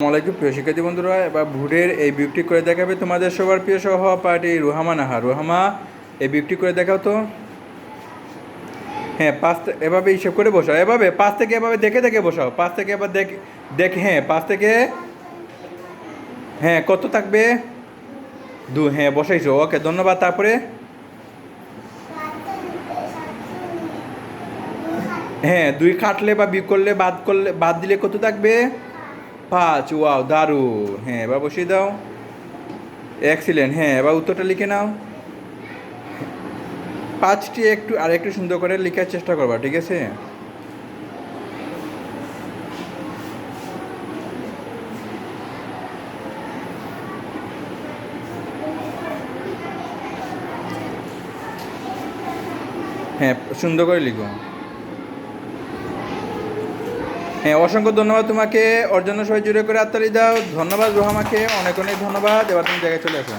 আসসালামাইকুম প্রিয় শিক্ষার্থী বন্ধুরা, এবার ভুটের এই বিউটি করে দেখাবে তোমাদের সবার প্রিয় সহপাঠী রুহামা নাহা। রুহামা, এই বিউটি করে দেখাও তো। হ্যাঁ পাঁচ এভাবে হিসেব করে বসাও। এভাবে, পাঁচ থেকে এভাবে দেখে দেখে বসাও। পাঁচ থেকে এবার দেখ দেখ হ্যাঁ পাঁচ থেকে হ্যাঁ কত থাকবে? দু হ্যাঁ বসাইছো। ওকে, ধন্যবাদ। তারপরে? হ্যাঁ দুই কাটলে বা বিয়োগ করলে বাদ করলে বাদ দিলে কত থাকবে? পাঁচ, ওয়াও, দারুণ। হ্যাঁ এবার বসিয়ে দাও। এক্সিলেন্ট হ্যাঁ এবার উত্তরটা লিখে নাও। পাঁচটি একটু আর একটু সুন্দর করে লেখার চেষ্টা করবা, ঠিক আছে? হ্যাঁ সুন্দর করে লিখো। হ্যাঁ অসংখ্য ধন্যবাদ তোমাকে। ওর জন্য জুড়ে করে আত্মারি দাও ধন্যবাদ রোহামাকে। অনেক অনেক ধন্যবাদ। এবার তুমি জায়গায় চলে আসো।